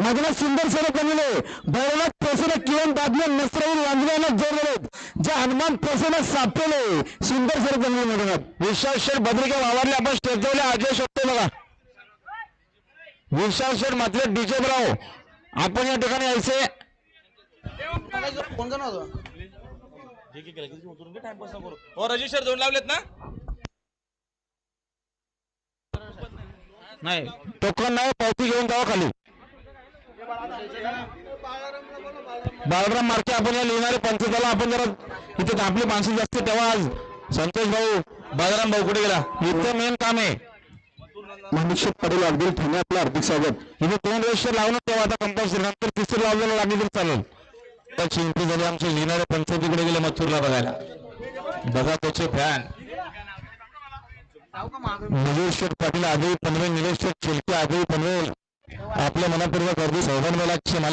माझ्याला सुंदर स्वरूप बनवले. भैरवनाथ प्रसन्न किरण बादमे नसराई वांजण्याला जोडले जे हनुमान प्रसन्न सापडले. सुंदर स्वरूप बनवले मैदानात विश्वास शेठ बद्रिका वावरले. आपण स्टेज ठेवले अजय शकतो बघा. विश्वास शेठ म्हटले डीजे ब्राव आपण या ठिकाणी यायचे. हो रजिस्टर दोन लावलेत ना? नाही. टोकन नाही पावती घेऊन जावा खाली. बाळराम मार्के आपण या लिहिणारे पंचताला आपण जरा इथे आपली माणसं जास्त तेव्हा आज संतोष भाऊ बाळराम भाऊ कुठे गेला? इथं मेन काम आहे. मनुष्य पटेल अब्दुल ठाणे हार्दिक स्वागत. इथे दोन रेषे लावणं तेव्हा आता कंपल्सरी नंतर तिसरं लावलेलं लागली तरी चालेल. त्याची एंट्री झाली आमचे लिहिणारे पंचायतीकडे गेले मथुरला बघायला. बघा त्याचे फॅन. निलेश शेठ पाटील आजही पनवेल निलेश शेठ चिलके आजही पनवेल. आपल्या मनापूर्वक गर्दी सौगंध मला